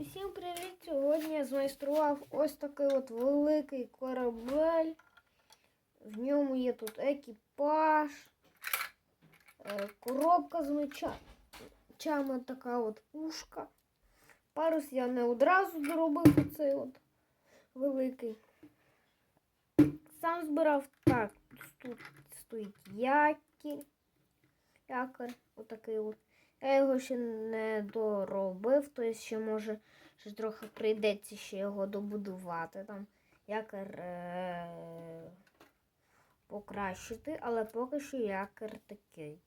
Усім привіт! Сьогодні я змайстрував ось такий от великий корабель. В ньому є тут екіпаж, е, коробка з меча- мечами, така от пушка. Парус я не одразу доробив оцей от великий. Сам збирав так. Тут стоїть якір. Якорь, отакий от. Я його ще не доробив, тобто ще може ще трохи прийдеться ще його добудувати. Там якір е- покращити, але поки що якір такий.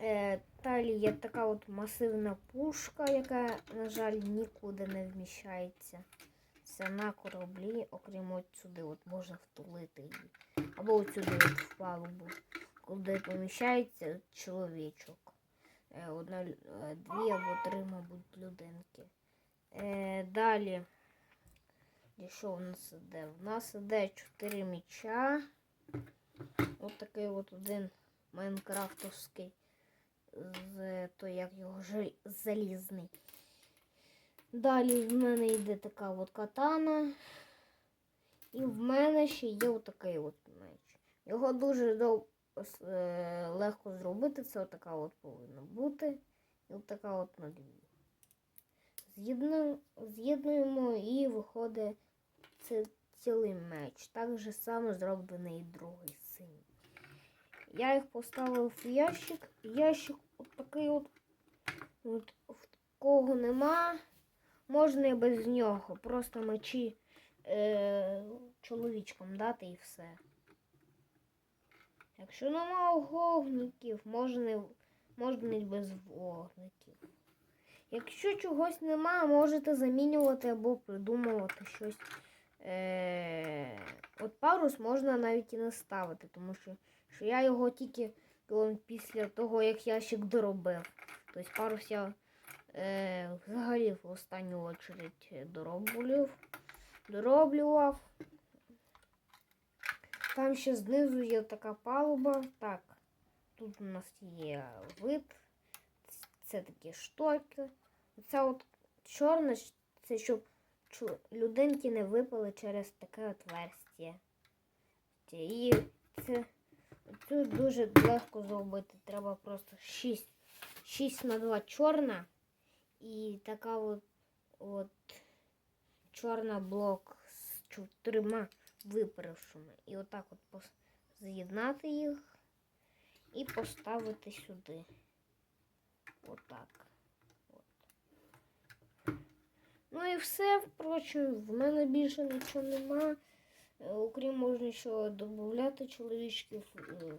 Е, далі є така от масивна пушка, яка, на жаль, нікуди не вміщається. Це на кораблі, окрім от сюди от можна втулити її. Або от сюди от в палубу, куди поміщається чоловічок. Е, Одна, е, дві або три, мабуть, людинки. Е, далі. Що в нас іде? В нас іде чотири міча. Ось такий от один майнкрафтовський. З той, як його залізний. Далі в мене йде така от катана. І в мене ще є отакий от меч. Його дуже дов... е, легко зробити. Це отака от повинна бути. І отака от на дві. З'єднуємо, і виходить це цілий меч. Так же само зроблений і другий синій. Я їх поставив в ящик. Ящик от такий от, от в кого нема. Можна і без нього. Просто мечі е, чоловічкам дати і все. Якщо нема вогників, можна, можна без вогників. Якщо чогось нема, можете замінювати або придумувати щось. Е, от парус можна навіть і не ставити, тому що, що я його тільки після того, як ящик доробив. Тобто парус я е, взагалі в останню очередь дороблював. Там ще знизу є така палуба. Так, тут у нас є вид. Це такі штоки. Це от чорне, це щоб людинки не випали через таке отверстие. І це тут дуже легко зробити. Треба просто 6, 6 на 2 чорна і така от, от чорна блок з чотирма випарившими. І отак от з'єднати їх і поставити сюди. Отак. От. Ну і все, впрочем, в мене більше нічого нема. Е, Окрім можна ще додати чоловічків, е,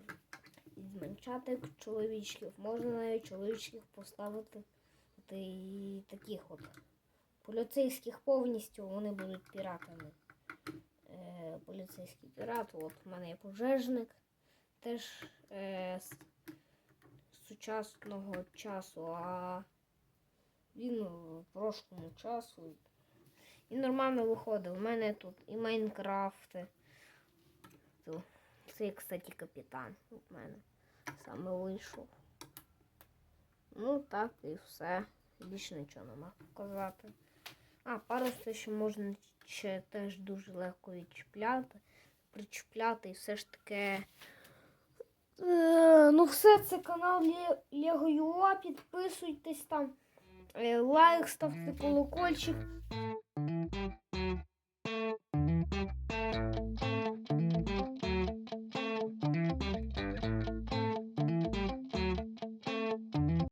зменшати чоловічків. Можна навіть чоловічків поставити і таких от поліцейських повністю, вони будуть піратами. Поліцейський пірат, от в мене є пожежник, теж е, з сучасного часу, а він в прошлому часу. І нормально виходить. У мене тут і Майнкрафти. Це, кстати, капітан у мене саме вийшов. Ну так і все. Більше нічого нема показати. А, пару все ще можна ще теж дуже легко відчіпляти, причіпляти і все ж таке. Ну, все, це канал Лего Юа. Підписуйтесь там. Е, лайк, ставте колокольчик.